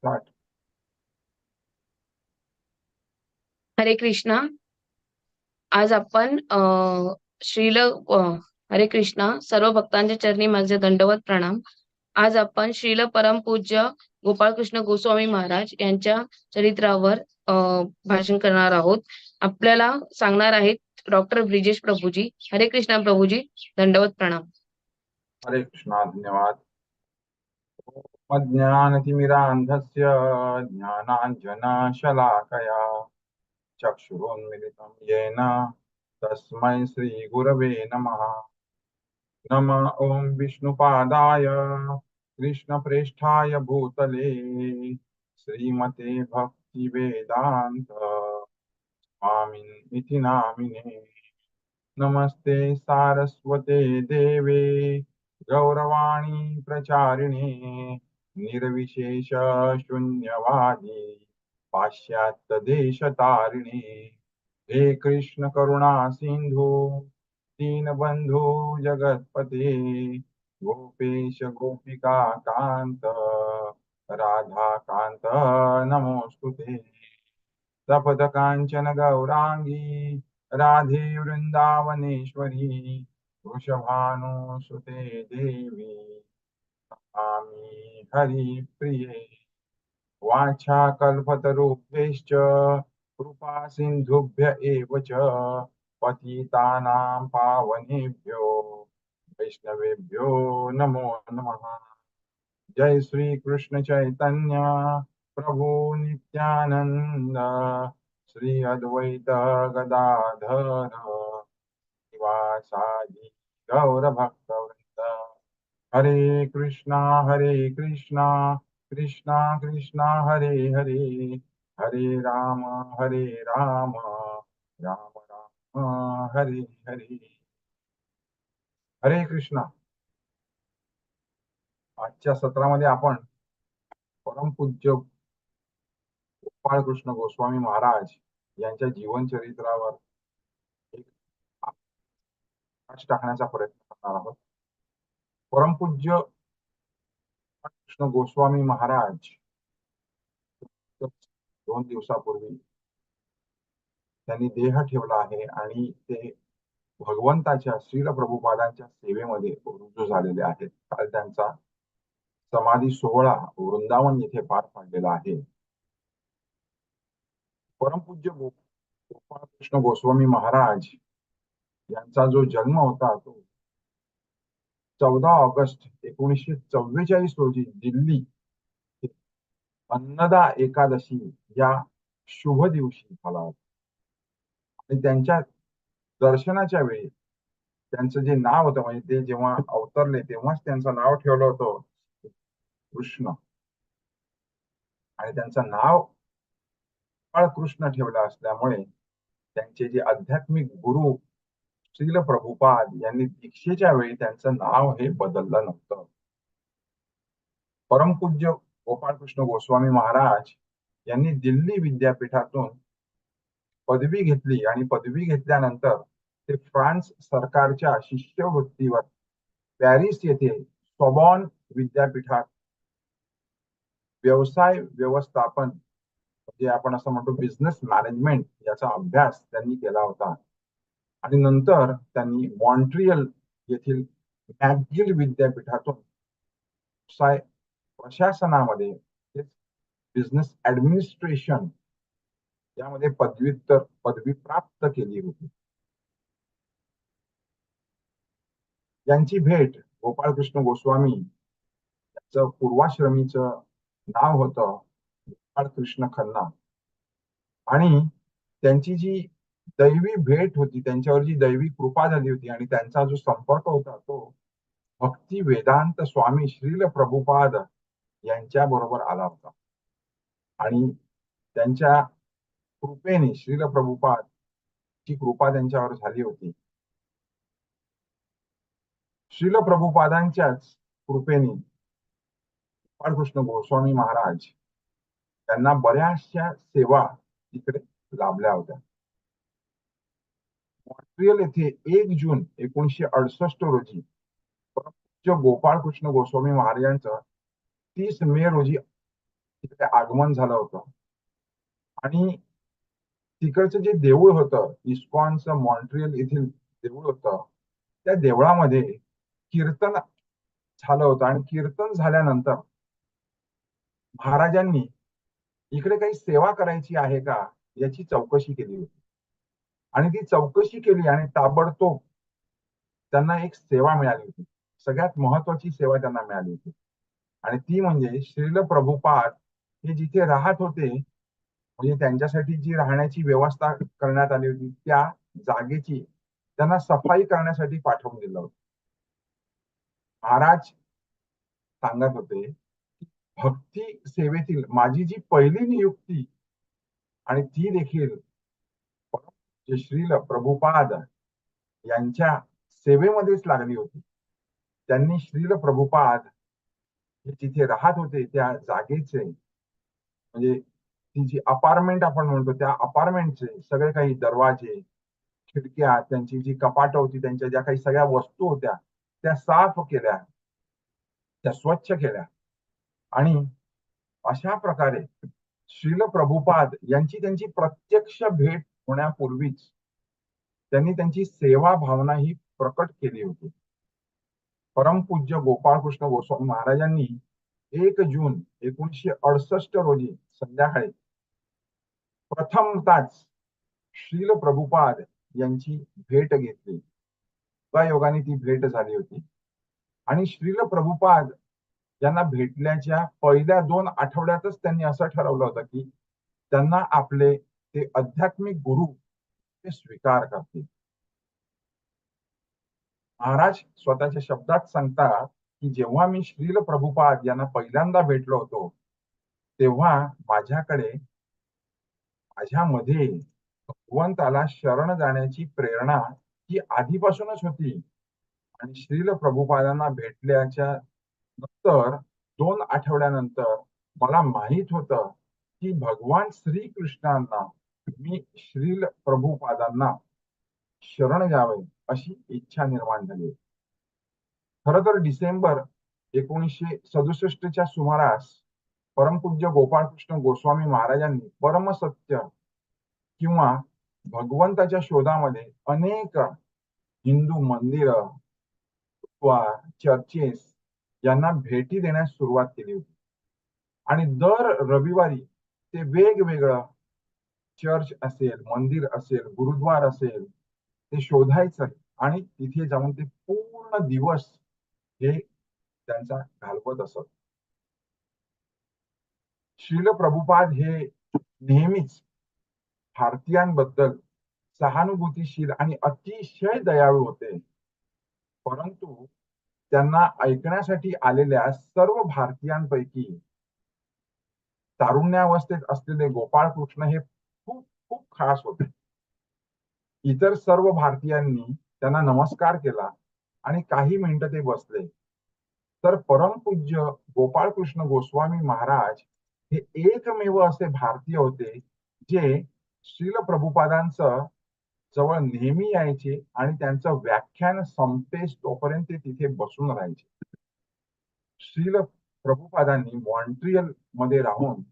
Start हरे कृष्णा. आज आपण श्रील हरे कृष्णा सर्व भक्तांच्या चरणी माझे दंडवत प्रणाम. आज आपण श्रील परमपूज्य गोपाळकृष्ण गोस्वामी महाराज यांच्या चरित्रावर अ, भाषण करणार आहोत. आपल्याला सांगणार आहेत डॉक्टर ब्रिजेश प्रभूजी. हरे कृष्णा प्रभूजी दंडवत प्रणाम. हरे कृष्णा धन्यवाद. मज्ञानतिमिरान्धस्य ज्ञानाञ्जनशलाकया चक्षुरोन्मिलितं येन तस्मै श्रीगुरवे नमः। नम ॐ विष्णुपादाय कृष्णप्रेष्ठाय भूतले श्रीमते भक्तिवेदान्त स्वामिन् इति नामिने। नमस्ते सारस्वते देवे गौरवाणी प्रचारिणे। निर्विशेष शून्यवादी पाश्चात्य देश तारिणी हे कृष्ण करुणा सिंधू दीनबंधू जगतपते गोपेश गोपिका कांत राधा कांत नमोस्तुते सपद कांचन गौरांगी राधे वृंदावनेश्वरी वृषभानुसुते देवी। आमी हरिप्रिये वाचा कल्पतरुभ्यश्च कृपा सिंधुभ्य एव च पतितानां पावनेभ्यो वैष्णवेभ्यो नमो नमः। जय श्री कृष्ण चैतन्य प्रभु नित्यानंद श्री अद्वैत गदाधर। निवासादि गौरभक्त हरे कृष्णा हरे कृष्णा कृष्णा कृष्णा हरे हरे हरे राम हरे राम राम राम हरे हरे। हरे कृष्णा। आजच्या सत्रामध्ये आपण परमपूज्य गोपाळ कृष्ण गोस्वामी महाराज यांच्या जीवन चरित्रावर एक टाकण्याचा प्रयत्न करणार आहोत. परमपूज्य कृष्ण गोस्वामी महाराज दोन दिवसापूर्वी त्यांनी देह ठेवला आहे आणि ते भगवंताच्या श्रील प्रभुपादांच्या सेवेमध्ये रुजू झालेले आहेत. काल त्यांचा समाधी सोहळा वृंदावन येथे पार पाडलेला आहे. परमपूज्य गोपाळ कृष्ण गोस्वामी महाराज यांचा जो जन्म होता तो चौदा ऑगस्ट एकोणीसशे चव्वेचाळीस रोजी दिल्ली अन्नदा एकादशी या शुभ दिवशी झाला होता. आणि त्यांच्या दर्शनाच्या वेळी त्यांचं जे नाव होतं म्हणजे ते जेव्हा अवतरले तेव्हाच त्यांचं नाव ठेवलं होतं कृष्ण. आणि त्यांचं नाव कृष्ण ठेवलं असल्यामुळे त्यांचे जे आध्यात्मिक गुरु श्रील प्रभुपाद यांनी दीक्षेच्या वेळी त्यांचं नाव हे बदललं नव्हतं. परमपूज्य गोपाळकृष्ण गोस्वामी महाराज यांनी दिल्ली विद्यापीठातून पदवी घेतली आणि पदवी घेतल्यानंतर ते फ्रान्स सरकारच्या शिष्यवृत्तीवर पॅरिस येथे सोबॉन विद्यापीठात व्यवसाय व्यवस्थापन जे आपण असं म्हणतो बिझनेस मॅनेजमेंट याचा अभ्यास त्यांनी केला होता. आणि नंतर त्यांनी मॉन्ट्रियल येथील मॅगिल विद्यापीठातून व्यवसाय प्रशासनामध्ये बिझनेस ऍडमिनिस्ट्रेशन यामध्ये पदव्युत्तर पदवी प्राप्त केली होती. यांची भेट गोपाळकृष्ण गोस्वामी यांचं पूर्वाश्रमीचं नाव होतं गोपाळकृष्ण खन्ना. आणि त्यांची जी दैवी भेट होती त्यांच्यावर जी दैवी कृपा झाली होती आणि त्यांचा जो संपर्क होता तो भक्ती वेदांत स्वामी श्रील प्रभुपाद यांच्या बरोबर आला होता. आणि त्यांच्या कृपेने श्रील प्रभुपाद ची कृपा त्यांच्यावर झाली होती. श्रील प्रभुपादांच्याच कृपेने गोपाळकृष्ण गोस्वामी महाराज त्यांना बऱ्याचशा सेवा तिकडे लाभल्या होत्या. मॉन्ट्रियल येथे एक जून एकोणीशे अडुसष्ट रोजी गोपाळकृष्ण गोस्वामी महाराजांचं तीस मे रोजी तिकडे आगमन झालं होतं. आणि तिकडचं जे देऊळ होतं इस्कॉनचं मॉन्ट्रियल येथील देऊळ होतं त्या देवळामध्ये कीर्तन झालं होतं. आणि कीर्तन झाल्यानंतर महाराजांनी इकडे काही सेवा करायची आहे का याची चौकशी केली होती. आणि ती चौकशी केली आणि ताबडतोब त्यांना एक सेवा मिळाली होती. सगळ्यात महत्वाची सेवा त्यांना मिळाली होती. आणि ती म्हणजे श्रील प्रभुपाद हे जिथे राहत होते म्हणजे त्यांच्यासाठी जी राहण्याची व्यवस्था करण्यात आली होती त्या जागेची त्यांना सफाई करण्यासाठी पाठवून दिलं होतं. महाराज सांगत होते भक्ती सेवेतील माझी जी पहिली नियुक्ती आणि ती देखील जे श्रील प्रभुपाद यांच्या सेवेमध्येच लागली होती. त्यांनी श्रील प्रभुपाद हे जिथे राहत होते त्या जागेचे म्हणजे ती जी अपार्टमेंट आपण म्हणतो त्या अपार्टमेंटचे सगळे काही दरवाजे खिडक्या त्यांची जी कपाट होती त्यांच्या ज्या काही सगळ्या वस्तू होत्या त्या साफ केल्या त्या स्वच्छ केल्या. आणि अशा प्रकारे श्रील प्रभुपाद यांची त्यांची प्रत्यक्ष भेट होण्यापूर्वीच त्यांनी त्यांची सेवा भावना ही प्रकट केली होती. परमपूज्य गोपाळकृष्ण गोस्वामी महाराजांनी एक जून एकोणीशे अडसष्ट रोजी संध्याकाळी प्रथमताच श्रील प्रभुपाद यांची भेट घेतली. योगाने ती भेट झाली होती. आणि श्रील प्रभुपाद यांना भेटल्याच्या पहिल्या दोन आठवड्यातच त्यांनी असं ठरवलं होतं की त्यांना आपले ते आध्यात्मिक गुरु ते स्वीकार करतील. महाराज स्वतःच्या शब्दात सांगतात की जेव्हा मी श्रील प्रभुपाद यांना पहिल्यांदा भेटलो होतो तेव्हा माझ्याकडे माझ्यामध्ये भगवंताला शरण जाण्याची प्रेरणा ही आधीपासूनच होती. आणि श्रील प्रभुपादांना भेटल्याच्या नंतर दोन आठवड्यानंतर मला माहीत होतं की भगवान श्रीकृष्णांना मी श्रील प्रभुपादांना शरण जावे अशी इच्छा निर्माण झाली. खर तर डिसेंबर एकोणीसशे सदुसष्टच्या सुमारास परमपूज्य गोपाळकृष्ण गोस्वामी महाराजांनी परमसत्य किंवा भगवंताच्या शोधामध्ये अनेक हिंदू मंदिर चर्चेस यांना भेटी देण्यास सुरुवात केली होती. आणि दर रविवारी ते वेगवेगळं चर्च असेल मंदिर असेल गुरुद्वार असेल ते शोधायचं आणि तिथे जाऊन ते पूर्ण दिवस हे त्यांचा घालवत असत. शिल प्रभुपाद हे नेहमीच भारतीयांबद्दल सहानुभूतीशील आणि अतिशय दयाळू होते. परंतु त्यांना ऐकण्यासाठी आलेल्या सर्व भारतीयांपैकी तारुण्यावस्थेत असलेले गोपाळ कृष्ण हे खूप खूप खास होते. इतर सर्व भारतीयांनी त्यांना नमस्कार केला आणि काही मिनिटं ते बसले. तर परमपूज्य गोपाळकृष्ण गोस्वामी महाराज हे एकमेव असे भारतीय होते जे श्रील प्रभुपादांचं जवळ नेहमी यायचे आणि त्यांचं व्याख्यान संपेस तोपर्यंत ते तिथे बसून राहायचे. श्रील प्रभुपादांनी मॉन्ट्रियलमध्ये राहून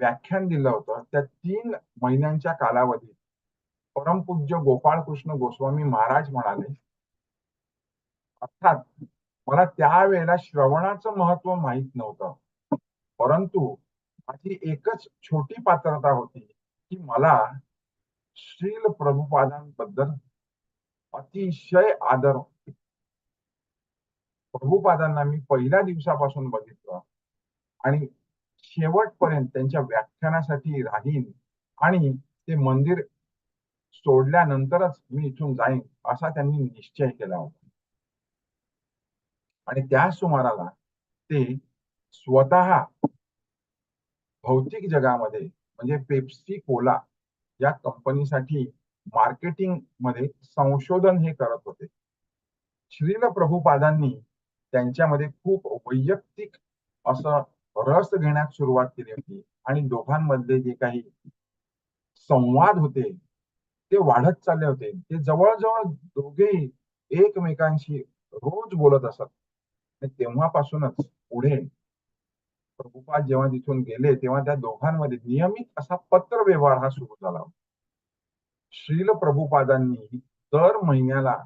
व्याख्यान दिलं होतं. त्या तीन महिन्यांच्या कालावधीत परमपूज्य गोपाळकृष्ण गोस्वामी महाराज म्हणाले अर्थात मला त्यावेळेला श्रवणाचं महत्त्व माहीत नव्हतं. परंतु माझी एकच छोटी पात्रता होती की मला श्रील प्रभुपादांबद्दल अतिशय आदर प्रभुपादांना मी पहिल्या दिवसापासून बघितलं आणि शेवटपर्यंत त्यांच्या व्याख्यानासाठी राहीन आणि ते मंदिर सोडल्यानंतरच मी इथून जाईन असा त्यांनी निश्चय केला होता. आणि त्या सुमाराला ते स्वतः भौतिक जगामध्ये म्हणजे पेप्सी कोला या कंपनीसाठी मार्केटिंगमध्ये संशोधन हे करत होते. श्रील प्रभुपादांनी त्यांच्यामध्ये खूप वैयक्तिक असं रस घेण्यास सुरुवात केली होती. आणि दोघांमध्ये जे काही संवाद होते ते वाढत चालले होते. ते जवळजवळ दोघेही एकमेकांशी रोज बोलत असत. तेव्हापासूनच पुढे प्रभुपाद जेव्हा तिथून गेले तेव्हा त्या दोघांमध्ये नियमित असा पत्र व्यवहार हा सुरू झाला. होता श्रील प्रभुपादांनी दर महिन्याला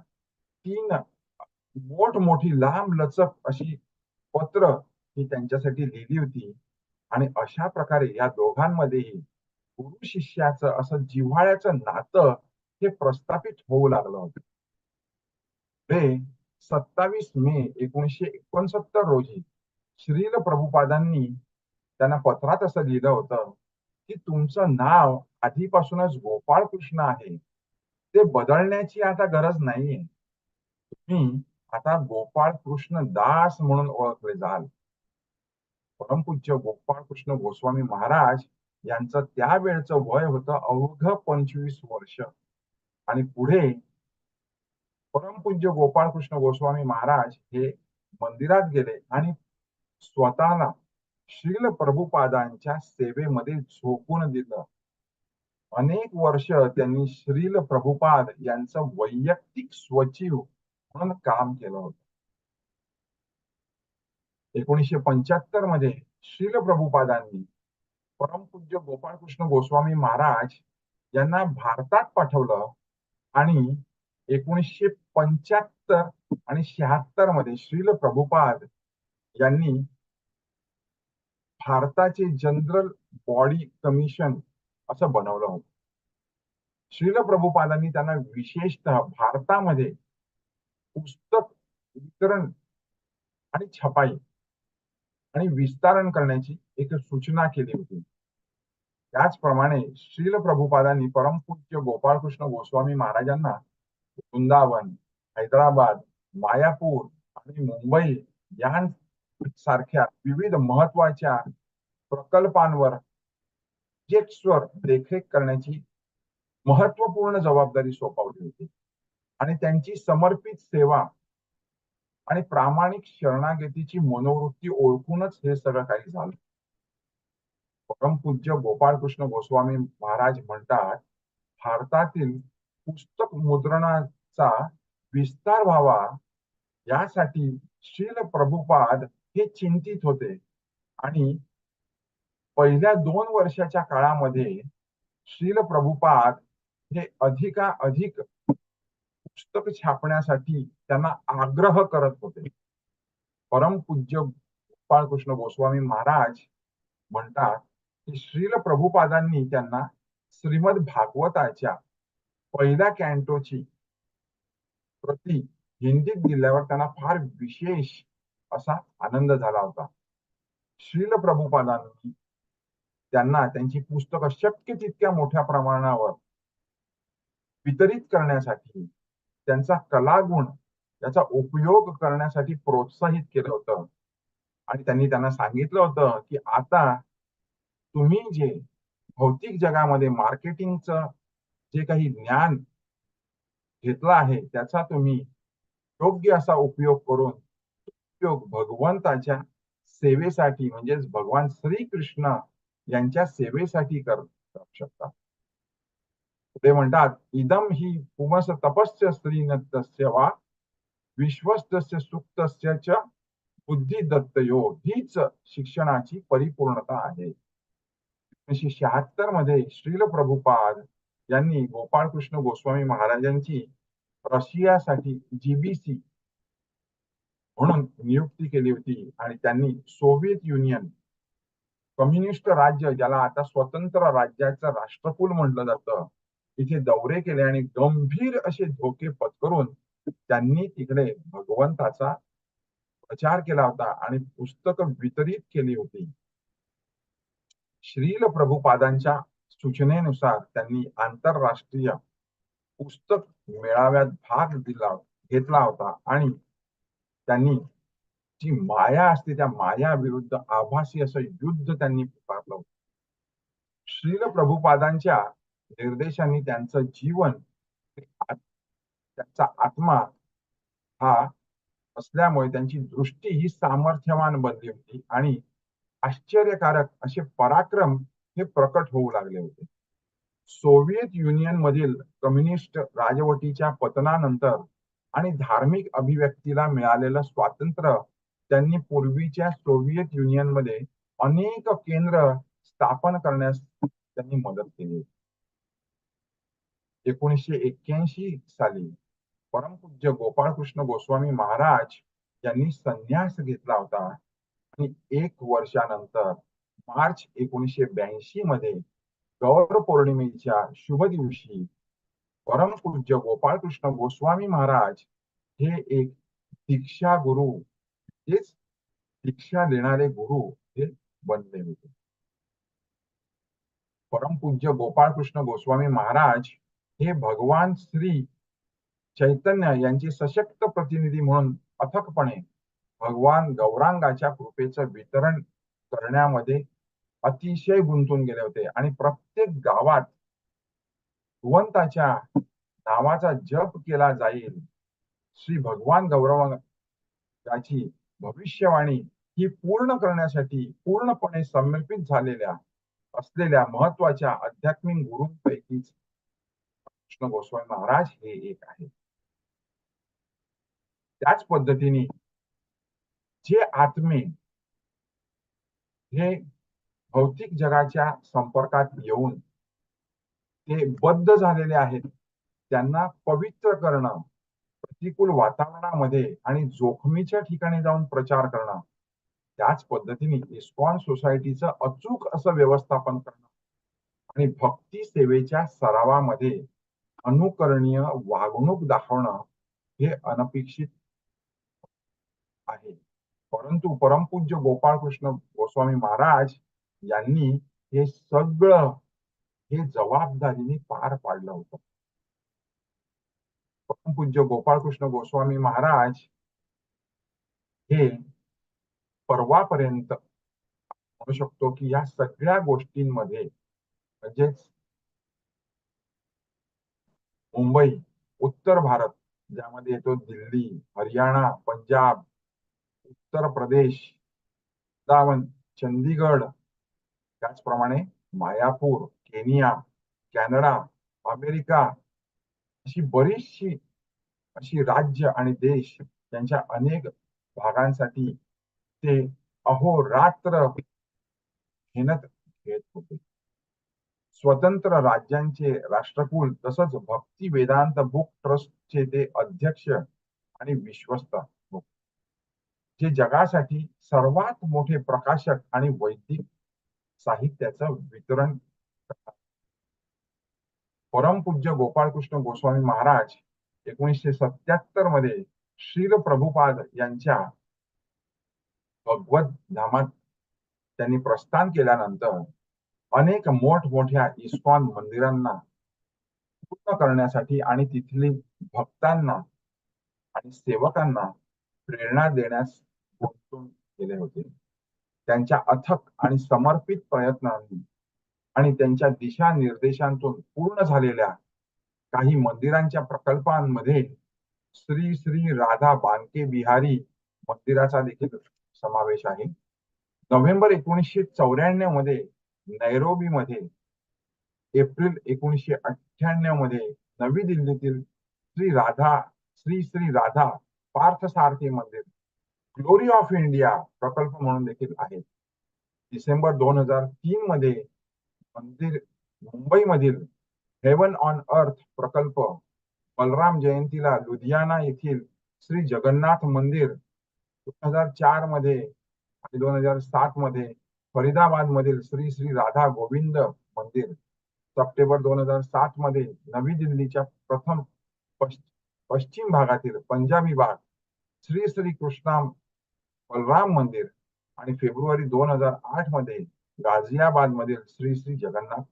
तीन मोठमोठी लांब लचक अशी पत्र ही त्यांच्यासाठी लिहिली होती. आणि अशा प्रकारे या दोघांमध्येही गुरु शिष्याचं असं जिव्हाळ्याचं नातं हे प्रस्थापित होऊ लागलं होतं. ते सत्तावीस मे एकोणीशे एकोणसत्तर रोजी श्रील प्रभुपादांनी त्यांना पत्रात असं लिहिलं होतं की तुमचं नाव आधीपासूनच गोपाळ कृष्ण आहे. ते बदलण्याची आता गरज नाहीये. तुम्ही आता गोपाळ कृष्ण दास म्हणून ओळखले जाल. परमपूज्य गोपाळ कृष्ण गोस्वामी महाराज यांचं त्यावेळचं वय होतं अवघ पंचवीस वर्ष. आणि पुढे परमपूज्य गोपाळ कृष्ण गोस्वामी महाराज हे मंदिरात गेले आणि स्वतःला श्रील प्रभुपादांच्या सेवेमध्ये झोकून दिलं. अनेक वर्ष त्यांनी श्रील प्रभुपाद यांचं वैयक्तिक स्वचिव म्हणून काम केलं होतं. एकोणीसशे पंच्याहत्तरमध्ये श्रील प्रभुपादांनी परमपूज्य गोपाळकृष्ण गोस्वामी महाराज यांना भारतात पाठवलं आणि एकोणीसशे पंच्याहत्तर आणि शहात्तरमध्ये श्रील प्रभुपाद यांनी भारताचे जनरल बॉडी कमिशन असं बनवलं होतं. श्रील प्रभुपादांनी त्यांना विशेषतः भारतामध्ये पुस्तक वितरण आणि छपाई आणि विस्तारण करण्याची एक सूचना केली होती. त्याचप्रमाणे श्रील प्रभुपादांनी परमपूज्य गोपाळकृष्ण गोस्वामी महाराजांना वृंदावन हैदराबाद मायापूर आणि मुंबई यांसारख्या विविध महत्त्वाच्या प्रकल्पांवर जेक्सवर देखरेख करण्याची महत्त्वपूर्ण जबाबदारी सोपवली होती. आणि त्यांची समर्पित सेवा आणि प्रामाणिक शरणागतीची मनोवृत्ती ओळखूनच हे सगळं काही झालं. परमपूज्य गोपाळकृष्ण गोस्वामी महाराज म्हणतात भारतातील पुस्तक मुद्रणाचा विस्तार व्हावा यासाठी श्रील प्रभुपाद हे चिंतित होते. आणि पहिल्या दोन वर्षाच्या काळामध्ये श्रील प्रभुपाद हे अधिका अधिक पुस्तक छापण्यासाठी त्यांना आग्रह करत होते. परमपूज्य गोपाळकृष्ण गोस्वामी महाराज म्हणतात की श्रील प्रभुपादांनी त्यांना श्रीमद भागवताच्या पहिल्या कॅन्टोची प्रती हिंदीत दिल्यावर त्यांना फार विशेष असा आनंद झाला होता. श्रील प्रभुपादांनी त्यांना त्यांची पुस्तकं शक्य तितक्या मोठ्या प्रमाणावर वितरित करण्यासाठी त्यांचा कलागुण त्याचा उपयोग करण्यासाठी प्रोत्साहित केलं होतं. आणि त्यांनी त्यांना सांगितलं होतं की आता तुम्ही जे भौतिक जगामध्ये मार्केटिंगचं जे काही ज्ञान घेतलं आहे त्याचा तुम्ही योग्य असा उपयोग करून उपयोग भगवंताच्या सेवेसाठी म्हणजेच भगवान श्रीकृष्ण यांच्या सेवेसाठी करू शकता. ते म्हणतात इदम ही पुमस तपस्य स्त्रीन तस्य वा विश्वस्तस्य सुक्तस्य च बुद्धी दत्तयो हीच शिक्षणाची परिपूर्णता आहे. एकोणीशे शहात्तरमध्ये श्रील प्रभुपाद यांनी गोपाळकृष्ण गोस्वामी महाराजांची रशियासाठी जीबीसी म्हणून नियुक्ती केली होती आणि त्यांनी सोव्हिएत युनियन कम्युनिस्ट राज्य ज्याला आता स्वतंत्र राज्याचं राष्ट्रकुल म्हटलं जातं इथे दौरे केले आणि गंभीर असे धोके पत्करून त्यांनी तिकडे भगवंताचा प्रचार केला होता आणि पुस्तक वितरित केली होती. श्रील प्रभुपादांच्या सूचनेनुसार त्यांनी आंतरराष्ट्रीय पुस्तक मेळाव्यात भाग दिला घेतला होता आणि त्यांनी जी माया असते त्या माया विरुद्ध आभासी असं युद्ध त्यांनी पुकारलं होतं. श्रील प्रभुपादांच्या निर्देशांनी त्यांचं जीवन त्यांचा आत्मा हा असल्यामुळे त्यांची दृष्टी ही सामर्थ्यवान बनली होती आणि आश्चर्यकारक असे पराक्रम हे प्रकट होऊ लागले होते. सोव्हिएत युनियन मधील कम्युनिस्ट राजवटीच्या पतनानंतर आणि धार्मिक अभिव्यक्तीला मिळालेलं स्वातंत्र्य त्यांनी पूर्वीच्या सोव्हिएत युनियनमध्ये अनेक केंद्र स्थापन करण्यास त्यांनी मदत केली एकोणीसशे एक्क्याऐंशी साली परमपूज्य गोपाळकृष्ण गोस्वामी महाराज यांनी संन्यास घेतला होता. आणि एक वर्षानंतर मार्च एकोणीसशे ब्याऐंशी मध्ये गौर पौर्णिमेच्या शुभ दिवशी परमपूज्य गोपाळकृष्ण गोस्वामी महाराज हे एक दीक्षा गुरु हेच दीक्षा देणारे गुरु हे बनले होते. परमपूज्य गोपाळकृष्ण गोस्वामी महाराज हे भगवान श्री चैतन्य यांची सशक्त प्रतिनिधी म्हणून अथकपणे भगवान गौरांगाच्या कृपेचं वितरण करण्यामध्ये अतिशय गुंतून गेले होते. आणि प्रत्येक गावात भगवंताच्या नावाचा जप केला जाईल. श्री भगवान गौरव याची भविष्यवाणी ही पूर्ण करण्यासाठी पूर्णपणे समर्पित झालेल्या असलेल्या महत्त्वाच्या आध्यात्मिक गुरूंपैकीच कृष्ण गोस्वामी महाराज हे एक आहे. त्याच पद्धतीने जे आत्मे हे भौतिक जगाच्या संपर्कात येऊन ते बद्ध झालेले आहेत त्यांना पवित्र करणं प्रतिकूल वातावरणामध्ये आणि जोखमीच्या ठिकाणी जाऊन प्रचार करणं त्याच पद्धतीने इस्कॉन सोसायटीचं अचूक असं व्यवस्थापन करणं आणि भक्ती सेवेच्या सरावामध्ये अनुकरणीय वागणूक दाखवणं हे अनपेक्षित आहे. परंतु परमपूज्य गोपाळकृष्ण गोस्वामी महाराज यांनी हे सगळं हे जबाबदारीने पार पाडलं होतं. परमपूज्य गोपाळकृष्ण गोस्वामी महाराज हे परवापर्यंत म्हणू शकतो की या सगळ्या गोष्टींमध्ये म्हणजेच मुंबई उत्तर भारत ज्यामध्ये येतो दिल्ली हरियाणा पंजाब उत्तर प्रदेश वृंदावन चंदीगड त्याचप्रमाणे मायापूर केनिया कॅनडा अमेरिका अशी बरीचशी अशी राज्य आणि देश त्यांच्या अनेक भागांसाठी ते अहोरात्र मेहनत घेत होते. स्वतंत्र राज्यांचे राष्ट्रकुल तसंच भक्ती वेदांत बुक ट्रस्टचे ते अध्यक्ष आणि विश्वस्त होते जे जगासाठी सर्वात मोठे प्रकाशक आणि वैदिक साहित्याचं वितरण परमपूज्य गोपाळकृष्ण गोस्वामी महाराज एकोणीसशे सत्याहत्तरमध्ये श्रील प्रभुपाद यांच्या भगवत धामात त्यांनी प्रस्थान केल्यानंतर अनेक मोठमोठ्या इस्कॉन मंदिरांना पूर्ण करण्यासाठी आणि तिथली भक्तांना आणि सेवकांना प्रेरणा देण्यास गुंतून केले होते. त्यांच्या अथक आणि समर्पित प्रयत्नांनी आणि त्यांच्या दिशानिर्देशांतून पूर्ण झालेल्या काही मंदिरांच्या प्रकल्पांमध्ये श्री श्री राधा बांके बिहारी मंदिराचा देखील समावेश आहे. नोव्हेंबर एकोणीसशे चौऱ्याण्णवमध्ये नैरोबी मध्ये एप्रिल एकोणीसशे अठ्ठ्याण्णवमध्ये नवी दिल्लीतील श्री राधा श्री श्री राधा पार्थसारथी मंदिर ग्लोरी ऑफ इंडिया प्रकल्प म्हणून देखील आहे. डिसेंबर दोन हजार तीन मध्ये मंदिर मुंबईमधील हेवन ऑन अर्थ प्रकल्प बलराम जयंतीला लुधियाना येथील श्री जगन्नाथ मंदिर दोन हजार चारमध्ये आणि दोन हजार सात मध्ये फरीदाबाद मधील श्री श्री राधा गोविंद मंदिर सप्टेंबर दोन हजार सात मध्ये नवी दिल्लीच्या प्रथम पश्चिम भागातील पंजाबी भाग श्री श्री कृष्णा बलराम मंदिर आणि फेब्रुवारी दोन हजार आठमध्ये गाझियाबाद मधील श्री श्री जगन्नाथ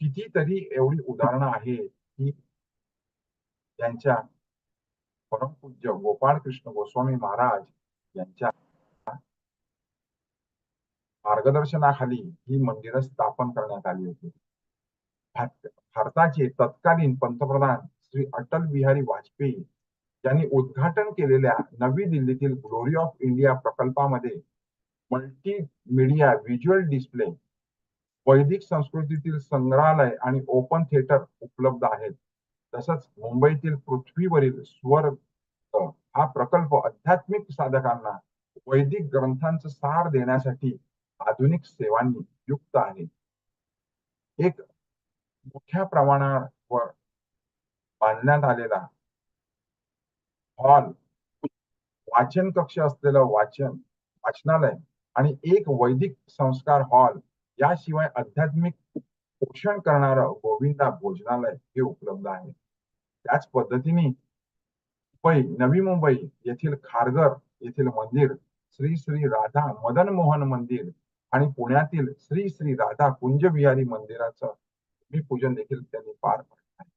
कितीतरी एवढी उदाहरणं आहेत की त्यांच्या परमपूज्य गोपाळ कृष्ण गोस्वामी महाराज यांच्या मार्गदर्शनाखाली ही मंदिरं स्थापन करण्यात आली होती. भारताचे तत्कालीन पंतप्रधान श्री अटल बिहारी वाजपेयी यांनी उद्घाटन केलेल्या नवी दिल्लीतील ग्लोरी ऑफ इंडिया प्रकल्पामध्ये मल्टी मीडिया व्हिज्युअल डिस्प्ले वैदिक संस्कृतीतील संग्रहालय आणि ओपन थिएटर उपलब्ध आहेत. तसंच मुंबईतील पृथ्वीवरील स्वर हा प्रकल्प आध्यात्मिक साधकांना वैदिक ग्रंथांचं सार देण्यासाठी आधुनिक सेवांनी युक्त आहे एक मोठ्या प्रमाणावर बांधण्यात आलेला हॉल वाचन कक्ष असलेलं वाचन वाचनालय आणि एक वैदिक संस्कार हॉल याशिवाय आध्यात्मिक पोषण करणार गोविंदा भोजनालय हे उपलब्ध आहे. त्याच पद्धतीने मुंबई नवी मुंबई येथील खारघर येथील मंदिर श्री श्री राधा मदन मोहन मंदिर आणि पुण्यातील श्री श्री राधा कुंजविहारी मंदिराचं भूमिपूजन देखील त्यांनी पार पाडलं आहे.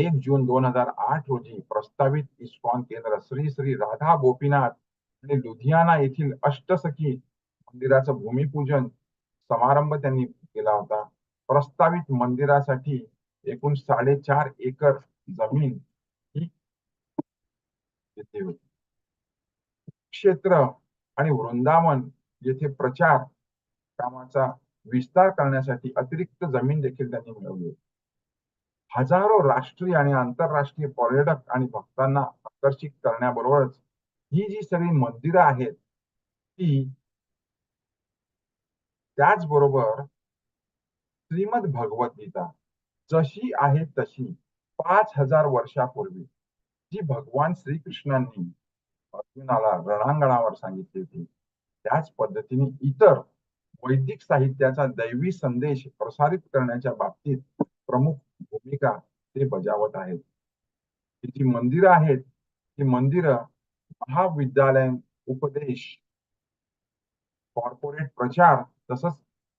एक जून दोन हजार आठ रोजी प्रस्तावित इस्कॉन केंद्र श्री श्री राधा गोपीनाथ आणि लुधियाना येथील अष्टसखी मंदिराचं भूमिपूजन समारंभ त्यांनी केला होता. प्रस्तावित मंदिरासाठी एकूण साडेचार एकर जमीन ही घेतली होती. क्षेत्र आणि वृंदावन येथे प्रचार कामाचा विस्तार करण्यासाठी अतिरिक्त जमीन देखील त्यांनी मिळवली. हजारो राष्ट्रीय आणि आंतरराष्ट्रीय पर्यटक आणि भक्तांना आकर्षित करण्याबरोबरच ही जी सगळी मंदिरं आहेत ती त्याचबरोबर श्रीमद गीता जशी आहे तशी पाच हजार वर्षापूर्वी जी भगवान श्रीकृष्णांनी अर्जुनाला रणांगणावर सांगितली होती त्याच पद्धतीने इतर वैदिक साहित्याचा दैवी संदेश प्रसारित करण्याच्या बाबतीत प्रमुख भूमिका ते बजावत आहेत. जी मंदिरं आहेत ती मंदिरं महाविद्यालय उपदेश कॉर्पोरेट प्रचार तसंच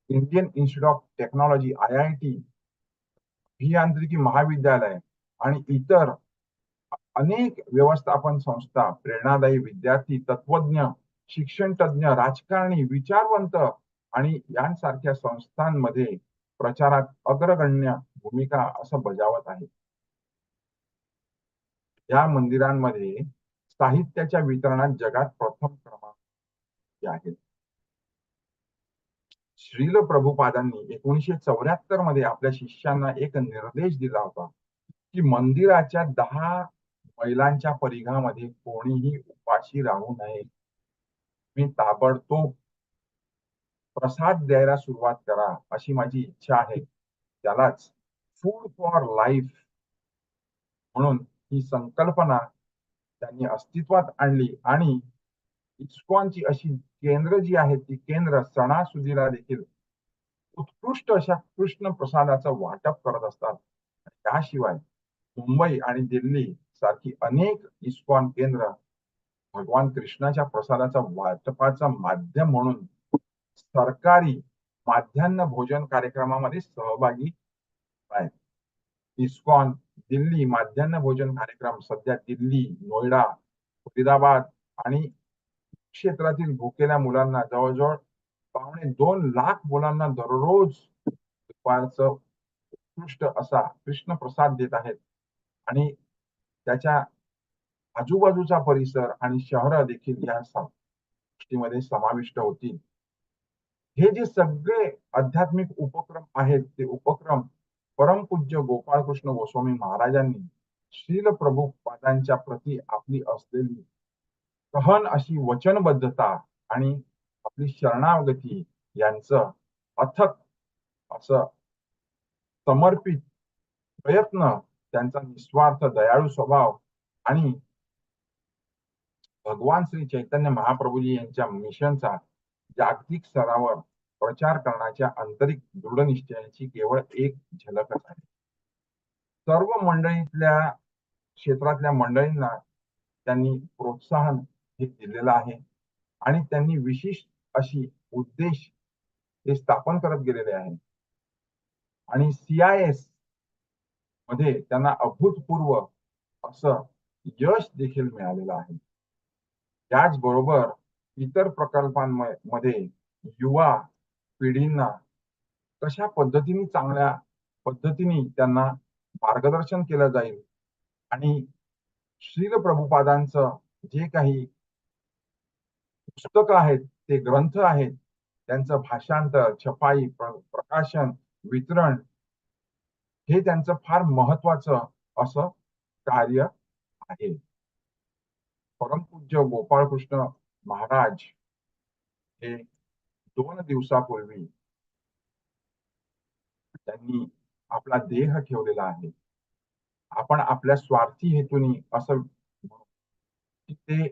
Indian institute of technology I I T अभियांत्रिकी महाविद्यालय आणि इतर अनेक व्यवस्थापन संस्था प्रेरणादायी विद्यार्थी तत्वज्ञ शिक्षण तज्ञ राजकारणी विचारवंत आणि यांसारख्या संस्थांमध्ये प्रचारात अग्रगण्य भूमिका असं बजावत आहे. या मंदिरांमध्ये साहित्याच्या वितरणात जगात प्रथम क्रमांक आहे. श्रील प्रभुपादांनी एकोणीशे चौऱ्याहत्तरमध्ये आपल्या शिष्यांना एक निर्देश दिला होता की मंदिराच्या दहा मैलांच्या परिघामध्ये कोणीही उपाशी राहू नये. मी ताबडतोब प्रसाद द्यायला सुरुवात करा अशी माझी इच्छा आहे. त्यालाच फूड फॉर लाईफ म्हणून ही संकल्पना त्यांनी अस्तित्वात आणली. आणि इस्कॉनची अशी केंद्र जी आहेत ती केंद्र सणासुदीला देखील उत्कृष्ट अशा कृष्ण प्रसादाचं वाटप करत असतात. त्याशिवाय मुंबई आणि दिल्ली सारखी अनेक इस्कॉन केंद्र भगवान कृष्णाच्या प्रसादाचा वाटपाचा माध्यम म्हणून सरकारी माध्यान्ह भोजन कार्यक्रमामध्ये सहभागी आहे इस्कॉन दिल्ली माध्यान्ह भोजन कार्यक्रम सध्या दिल्ली नोएडा फरीदाबाद आणि क्षेत्रातील भुकेल्या मुलांना जवळजवळ पावणे दोन लाख मुलांना दररोज दुपारचं उत्कृष्ट असा कृष्ण प्रसाद देत आहेत. आणि त्याच्या आजूबाजूचा परिसर आणि शहर देखील या गोष्टीमध्ये समाविष्ट होतील. हे जे सगळे आध्यात्मिक उपक्रम आहेत ते उपक्रम परमपूज्य गोपाळकृष्ण गोस्वामी महाराजांनी श्रील प्रभुपादांच्या प्रती आपली असलेली सहन अशी वचनबद्धता आणि आपली शरणागती यांचं अथक असं समर्पित प्रयत्न त्यांचा निस्वार्थ दयाळू स्वभाव आणि भगवान श्री चैतन्य महाप्रभूजी यांच्या मिशनचा जागतिक स्तरावर प्रचार करण्याच्या आंतरिक दृढनिश्चयाची केवळ एक झलकच आहे. सर्व मंडळीतल्या क्षेत्रातल्या मंडळींना त्यांनी प्रोत्साहन हे दिलेलं आहे आणि त्यांनी विशिष्ट अशी उद्देश हे स्थापन करत गेलेले आहे. आणि सीआयएसमध्ये त्यांना अभूतपूर्व असं यश देखील मिळालेलं आहे. त्याचबरोबर इतर प्रकल्पांमध्ये युवा पिढींना कशा पद्धतीने चांगल्या पद्धतीने त्यांना मार्गदर्शन केलं जाईल आणि श्रील प्रभुपादांचं जे काही पुस्तकं आहेत ते ग्रंथ आहेत त्यांचं भाषांतर छपाई प्रकाशन वितरण हे त्यांचं फार महत्वाचं असं कार्य आहे. परमपूज्य गोपाळकृष्ण महाराज हे दोन दिवसापूर्वी त्यांनी आपला देह ठेवलेला आहे. आपण आपल्या स्वार्थी हेतूने असं ते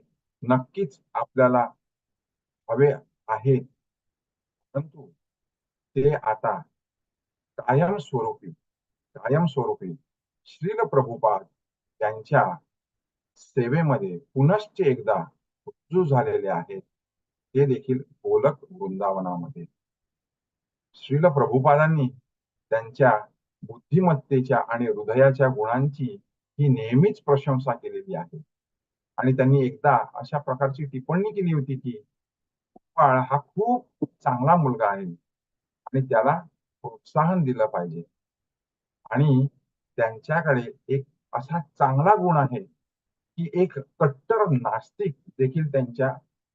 नक्कीच आपल्याला हवे आहेत परंतु ते आता कायमस्वरूपी कायमस्वरूपी श्रील प्रभुपाद त्यांच्या सेवेमध्ये पुनश्च एकदा रुजू झालेले आहेत. ते देखील गोलक वृंदावनामध्ये. श्रील प्रभुपादांनी त्यांच्या बुद्धिमत्तेच्या आणि हृदयाच्या गुणांची ही नेहमीच प्रशंसा केलेली आहे. आणि त्यांनी एकदा अशा प्रकारची टिप्पणी केली होती की गोपाळ हा खूप चांगला मुलगा आहे. आणि त्याला प्रोत्साहन दिलं पाहिजे. आणि त्यांच्याकडे एक असा चांगला गुण आहे की एक कट्टर नास्तिक देखील त्यांच्या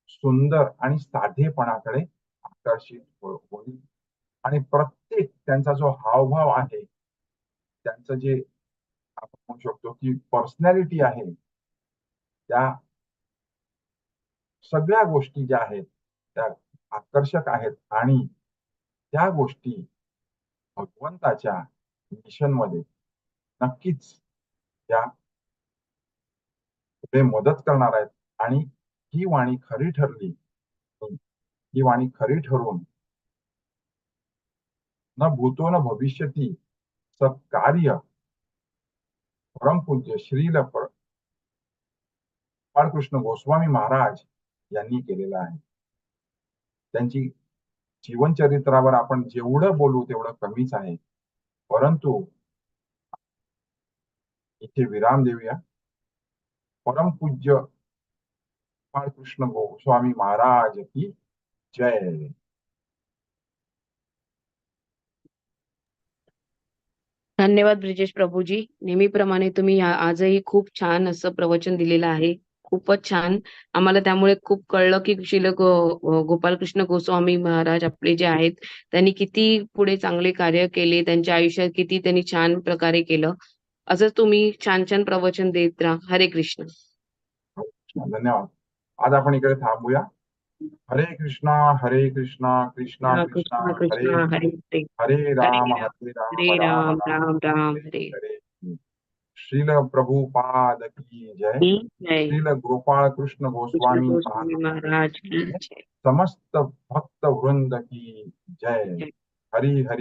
सुंदर आणि साधेपणाकडे आकर्षित हो-, होईल. आणि प्रत्येक त्यांचा जो हावभाव आहे त्यांचं जे आपण म्हणू शकतो की पर्सनॅलिटी आहे त्या सगळ्या गोष्टी ज्या आहेत त्या आकर्षक आहेत आणि त्या गोष्टी भगवंताच्या मिशनमध्ये नक्कीच त्या ते मदत करणार आहेत. आणि ही वाणी खरी ठरली. ही वाणी खरी ठरून न भूतो न भविष्यती सत्कार्य परमपूज्य श्रील बाळकृष्ण गोस्वामी महाराज यांनी केलेलं आहे. त्यांची जीवनचरित्रावर आपण जेवढं बोलू तेवढं कमीच आहे. परंतु इथे विराम देऊया. परमपूज्य बाळकृष्ण स्वामी महाराज की जय. धन्यवाद ब्रिजेश प्रभूजी. नेहमीप्रमाणे तुम्ही आजही खूप छान असं प्रवचन दिलेलं आहे. खूपच छान. आम्हाला त्यामुळे खूप कळलं की शिल गो- गोपालकृष्ण गोस्वामी महाराज आपले जे आहेत त्यांनी किती पुढे चांगले कार्य केले त्यांच्या आयुष्यात किती त्यांनी छान प्रकारे केलं. असंच तुम्ही छान छान प्रवचन देत राहा. हरे कृष्ण. धन्यवाद. आज आपण इकडे थांबूया. हरे कृष्णा हरे कृष्णा कृष्णा कृष्णा कृष्ण हरे हरे राम हरे राम राम राम हरे श्रील प्रभुपाद की जय. की जय. श्रील गोपाळ कृष्ण कृष्ण गोस्वामी महाराज की जय. समस्त भक्त वृंद की जय. जय. हरी हरी